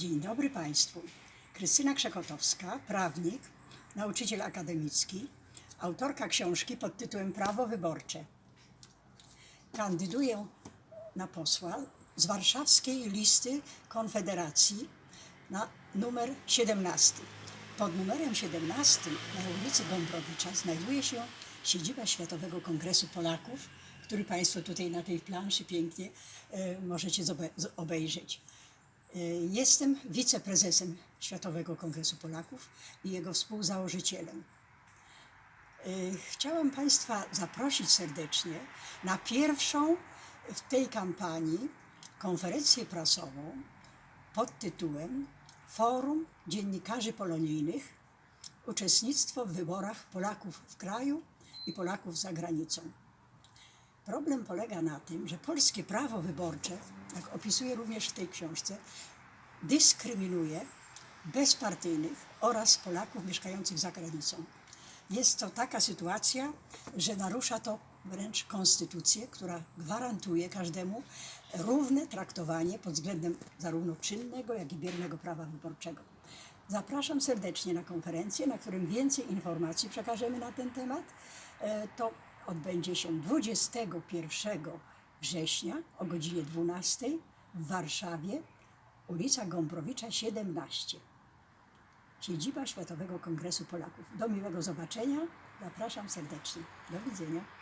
Dzień dobry Państwu. Krystyna Krzekotowska, prawnik, nauczyciel akademicki, autorka książki pod tytułem Prawo wyborcze. Kandyduję na posła z warszawskiej listy Konfederacji na numer 17. Pod numerem 17 na ulicy Gombrowicza znajduje się siedziba Światowego Kongresu Polaków, który Państwo tutaj na tej planszy pięknie e, możecie obejrzeć. E, Jestem wiceprezesem Światowego Kongresu Polaków i jego współzałożycielem. Y, Chciałam Państwa zaprosić serdecznie na pierwszą w tej kampanii konferencję prasową pod tytułem Forum Dziennikarzy Polonijnych Uczestnictwo w wyborach Polaków w kraju i Polaków za granicą. Problem polega na tym, że polskie prawo wyborcze, jak opisuję również w tej książce, dyskryminuje bezpartyjnych oraz Polaków mieszkających za granicą. Jest to taka sytuacja, że narusza to wręcz konstytucję, która gwarantuje każdemu równe traktowanie pod względem zarówno czynnego, jak i biernego prawa wyborczego. Zapraszam serdecznie na konferencję, na którym więcej informacji przekażemy na ten temat. E, To odbędzie się 21 września o godzinie 12 w Warszawie, ulica Gombrowicza 17 siedziba Światowego Kongresu Polaków. Do miłego zobaczenia. Zapraszam serdecznie. Do widzenia.